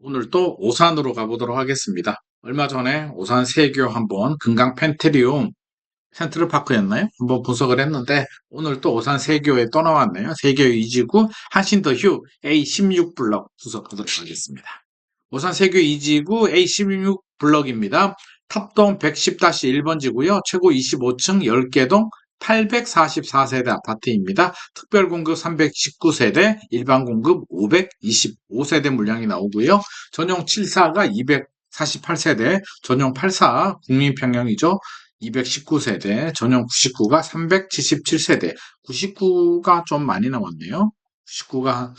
오늘 또 오산으로 가보도록 하겠습니다. 얼마 전에 오산 세교 한번 금강 펜트리움 센트럴 파크였나요? 한번 분석을 했는데 오늘 또 오산 세교에 또 나왔네요. 세교 이지구 한신더 휴 A16 블럭 분석하도록 하겠습니다. 오산 세교 이지구 A16 블럭입니다. 탑동 110-1번 지고요. 최고 25층 10개동 844세대 아파트입니다. 특별 공급 319세대, 일반 공급 525세대 물량이 나오고요. 전용 74가 248세대, 전용 84 국민평형이죠. 219세대, 전용 99가 377세대, 99가 좀 많이 나왔네요. 99가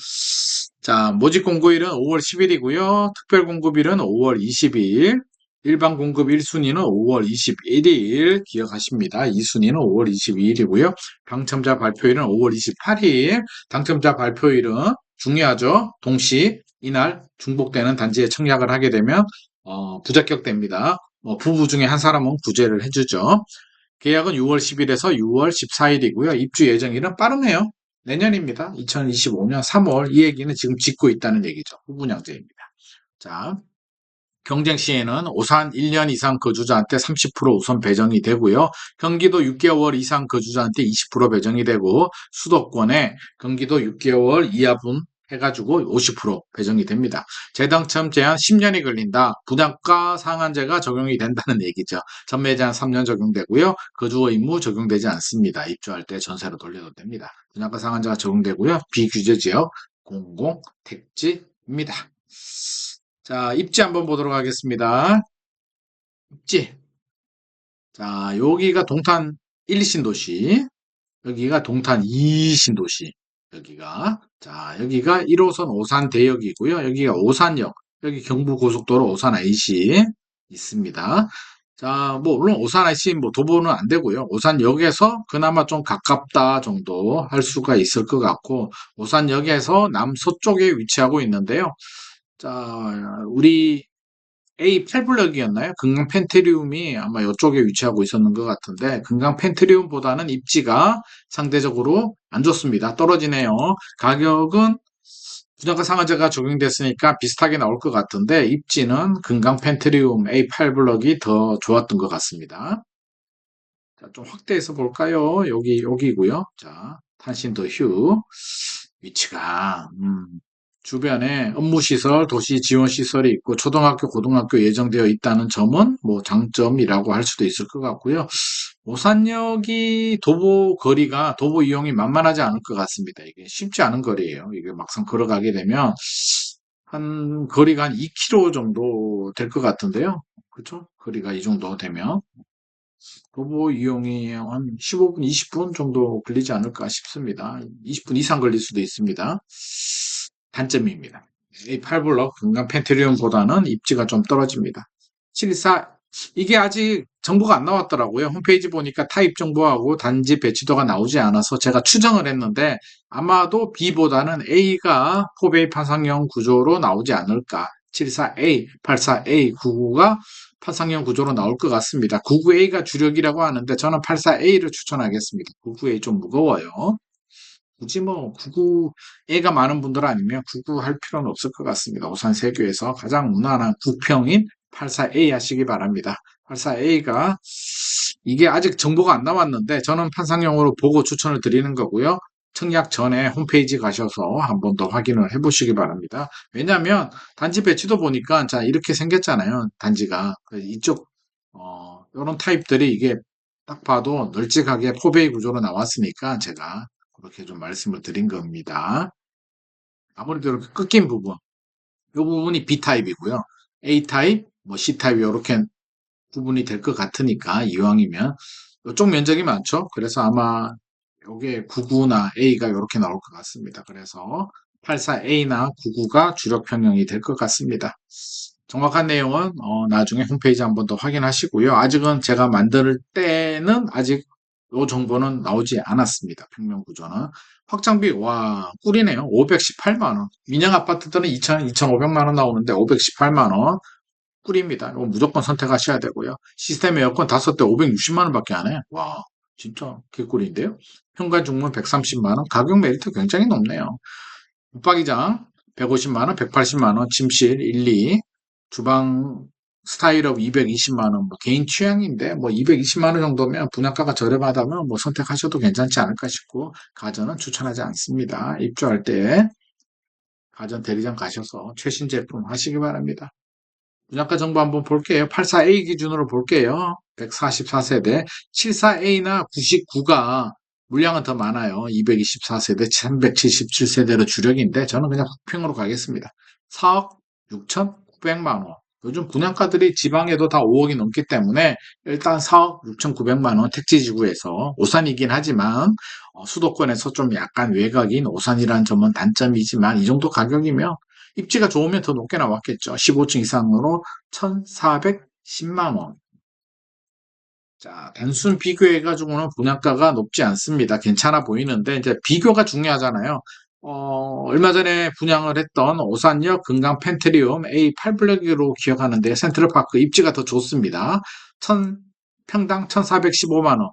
자 모집 공고일은 5월 10일이고요. 특별 공급일은 5월 22일, 일반 공급 1순위는 5월 21일 기억하십니다. 2순위는 5월 22일이고요. 당첨자 발표일은 5월 28일. 당첨자 발표일은 중요하죠. 동시 이날 중복되는 단지에 청약을 하게 되면 어, 부적격됩니다. 어, 부부 중에 한 사람은 구제를 해주죠. 계약은 6월 10일에서 6월 14일이고요. 입주 예정일은 빠르네요. 내년입니다. 2025년 3월 이 얘기는 지금 짓고 있다는 얘기죠. 후분양제입니다. 자, 경쟁 시에는 오산 1년 이상 거주자한테 30% 우선 배정이 되고요. 경기도 6개월 이상 거주자한테 20% 배정이 되고 수도권에 경기도 6개월 이하분 해가지고 50% 배정이 됩니다. 재당첨 제한 10년이 걸린다. 분양가 상한제가 적용이 된다는 얘기죠. 전매 제한 3년 적용되고요. 거주어 임무 적용되지 않습니다. 입주할 때 전세로 돌려도 됩니다. 분양가 상한제가 적용되고요. 비규제 지역 공공 택지입니다. 자, 입지 한번 보도록 하겠습니다. 입지. 자, 여기가 동탄 1신도시. 여기가 동탄 2신도시. 여기가. 자, 여기가 1호선 오산 대역이고요. 여기가 오산역. 여기 경부고속도로 오산 IC 있습니다. 자, 뭐, 물론 오산 IC 뭐 도보는 안 되고요. 오산역에서 그나마 좀 가깝다 정도 할 수가 있을 것 같고, 오산역에서 남서쪽에 위치하고 있는데요. 자, 우리 A8블럭이었나요? 금강 펜트리움이 아마 이쪽에 위치하고 있었는 것 같은데 금강 펜트리움보다는 입지가 상대적으로 안 좋습니다. 떨어지네요. 가격은 분양가 상한제가 적용됐으니까 비슷하게 나올 것 같은데 입지는 금강 펜트리움 A8블럭이 더 좋았던 것 같습니다. 자, 좀 확대해서 볼까요? 여기 여기고요. 자, 탄신 더 휴 위치가 음, 주변에 업무시설, 도시지원시설이 있고 초등학교, 고등학교 예정되어 있다는 점은 뭐 장점이라고 할 수도 있을 것 같고요. 오산역이 도보 거리가 도보 이용이 만만하지 않을 것 같습니다. 이게 쉽지 않은 거리예요. 이게 막상 걸어가게 되면 한 거리가 한 2km 정도 될 것 같은데요. 그렇죠? 거리가 이 정도 되면 도보 이용이 한 15분, 20분 정도 걸리지 않을까 싶습니다. 20분 이상 걸릴 수도 있습니다. 단점입니다. 이 8블럭 금강 펜트리움보다는 입지가 좀 떨어집니다. 714 이게 아직 정보가 안 나왔더라고요. 홈페이지 보니까 타입 정보하고 단지 배치도가 나오지 않아서 제가 추정을 했는데 아마도 B보다는 A가 포베이 파상형 구조로 나오지 않을까. 74A, 84A, 99가 파상형 구조로 나올 것 같습니다. 99A가 주력이라고 하는데 저는 84A를 추천하겠습니다. 99A 좀 무거워요. 굳이 뭐 구구 애가 많은 분들 아니면 구구할 필요는 없을 것 같습니다. 오산 세교에서 가장 무난한 구평인 84A 하시기 바랍니다. 84A가 이게 아직 정보가 안 나왔는데 저는 판상용으로 보고 추천을 드리는 거고요. 청약 전에 홈페이지 가셔서 한 번 더 확인을 해보시기 바랍니다. 왜냐하면 단지 배치도 보니까 자 이렇게 생겼잖아요. 단지가 이쪽 어, 이런 타입들이 이게 딱 봐도 널찍하게 포베이 구조로 나왔으니까 제가 그렇게 좀 말씀을 드린 겁니다. 아무래도 이렇게 꺾인 부분, 이 부분이 B타입이고요. A타입, 뭐 C타입 이렇게 구분이 될 것 같으니까 이왕이면 이쪽 면적이 많죠. 그래서 아마 이게 99나 A가 이렇게 나올 것 같습니다. 그래서 84A나 99가 주력 평형이 될 것 같습니다. 정확한 내용은 어, 나중에 홈페이지 한 번 더 확인하시고요. 아직은 제가 만들 때는 아직 요 정보는 나오지 않았습니다. 평면 구조는. 확장비, 와, 꿀이네요. 518만원. 민영 아파트들은 2,000, 2,500만원 나오는데 518만원. 꿀입니다. 이거 무조건 선택하셔야 되고요. 시스템 에어컨 5대 560만원 밖에 안 해. 와, 진짜 개꿀인데요. 현관 중문 130만원. 가격 메리트 굉장히 높네요. 붙박이장 150만원, 180만원, 침실 1, 2, 주방 스타일업 220만원, 뭐 개인 취향인데, 뭐 220만원 정도면 분양가가 저렴하다면 뭐 선택하셔도 괜찮지 않을까 싶고, 가전은 추천하지 않습니다. 입주할 때 가전 대리점 가셔서 최신 제품 하시기 바랍니다. 분양가 정보 한번 볼게요. 84A 기준으로 볼게요. 144세대. 74A나 99가 물량은 더 많아요. 224세대, 377세대로 주력인데 저는 그냥 북평으로 가겠습니다. 4억 6,900만 원. 요즘 분양가들이 지방에도 다 5억이 넘기 때문에 일단 4억 6,900만 원 택지지구에서 오산이긴 하지만 어, 수도권에서 좀 약간 외곽인 오산이라는 점은 단점이지만 이 정도 가격이면 입지가 좋으면 더 높게 나왔겠죠. 15층 이상으로 1,410만 원. 자, 단순 비교해가지고는 분양가가 높지 않습니다. 괜찮아 보이는데, 이제 비교가 중요하잖아요. 어, 얼마 전에 분양을 했던 오산역 금강 펜트리움 A8블럭으로 기억하는데, 센트럴파크 입지가 더 좋습니다. 천, 평당 1,415만원.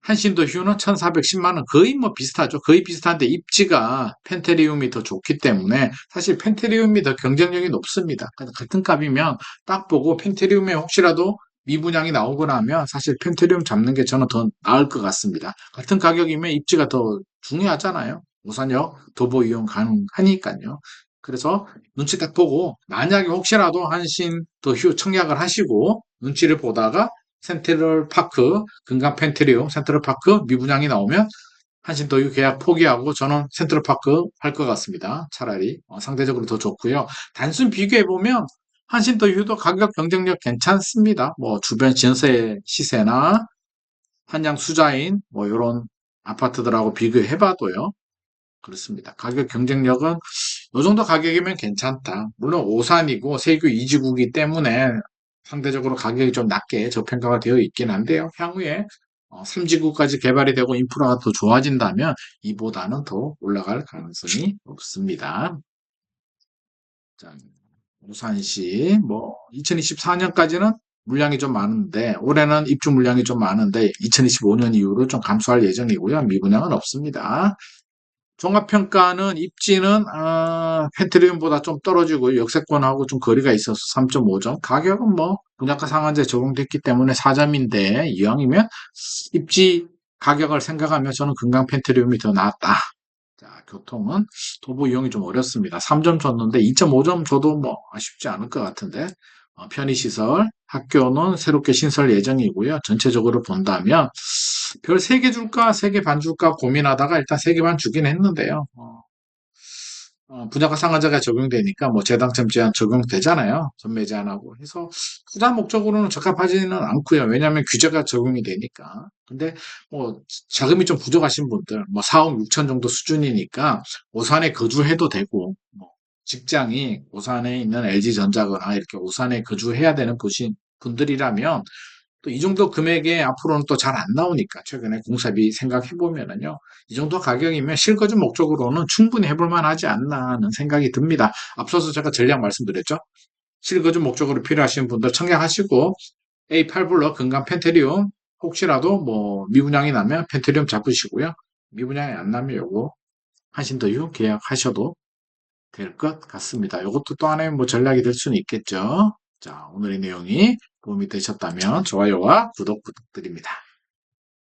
한신도 휴는 1,410만원. 거의 뭐 비슷하죠. 거의 비슷한데 입지가 펜테리움이 더 좋기 때문에 사실 펜테리움이 더 경쟁력이 높습니다. 같은 값이면 딱 보고 펜테리움에 혹시라도 미분양이 나오거나 하면 사실 펜테리움 잡는 게 저는 더 나을 것 같습니다. 같은 가격이면 입지가 더 중요하잖아요. 우선역 도보 이용 가능하니까요. 그래서 눈치 딱 보고 만약에 혹시라도 한신 더 휴 청약을 하시고 눈치를 보다가 센트럴 파크, 금강 펜트리움, 센트럴 파크 미분양이 나오면 한신 더휴 계약 포기하고 저는 센트럴 파크 할 것 같습니다. 차라리 어, 상대적으로 더 좋고요. 단순 비교해 보면 한신 더 휴도 가격 경쟁력 괜찮습니다. 뭐 주변 전세 시세나 한양 수자인 뭐 이런 아파트들하고 비교해 봐도요. 그렇습니다. 가격 경쟁력은 이 정도 가격이면 괜찮다. 물론 오산이고 세교 이지구이기 때문에 상대적으로 가격이 좀 낮게 저평가가 되어 있긴 한데요. 향후에 3지구까지 개발이 되고 인프라가 더 좋아진다면 이보다는 더 올라갈 가능성이 높습니다. 자, 우산시 뭐 2024년까지는 물량이 좀 많은데 올해는 입주 물량이 좀 많은데 2025년 이후로 좀 감소할 예정이고요. 미분양은 없습니다. 종합평가는 입지는 어, 펜트리움보다 좀 떨어지고 역세권하고 좀 거리가 있어서 3.5점 가격은 뭐 분양가 상한제 적용됐기 때문에 4점인데 이왕이면 입지 가격을 생각하면 저는 금강 펜트리움이 더 낫다. 자 교통은 도보 이용이 좀 어렵습니다. 3점 줬는데 2.5점 줘도 뭐 아쉽지 않을 것 같은데 어, 편의시설 학교는 새롭게 신설 예정이고요. 전체적으로 본다면 별 3개 줄까, 3개 반 줄까 고민하다가 일단 3개 반 주긴 했는데요. 어, 어, 분양가 상한제가 적용되니까 뭐 재당첨 제한 적용되잖아요. 전매 제한하고 해서 투자 목적으로는 적합하지는 않고요. 왜냐하면 규제가 적용이 되니까. 근데 뭐 자금이 좀 부족하신 분들, 뭐 4억 6천 정도 수준이니까 오산에 거주해도 되고, 뭐 직장이 오산에 있는 LG전자거나 이렇게 오산에 거주해야 되는 분들이라면 또 이 정도 금액에 앞으로는 또 잘 안 나오니까 최근에 공사비 생각해 보면은요. 이 정도 가격이면 실거주 목적으로는 충분히 해볼 만 하지 않나 하는 생각이 듭니다. 앞서서 제가 전략 말씀드렸죠. 실거주 목적으로 필요하신 분들 청약하시고 A8블럭 금강 펜테리움 혹시라도 뭐 미분양이 나면 펜테리움 잡으시고요. 미분양이 안 나면 요거 한신더유 계약하셔도 될 것 같습니다. 이것도 또 하나의 뭐 전략이 될 수는 있겠죠. 자, 오늘의 내용이 도움이 되셨다면 좋아요와 구독 부탁드립니다.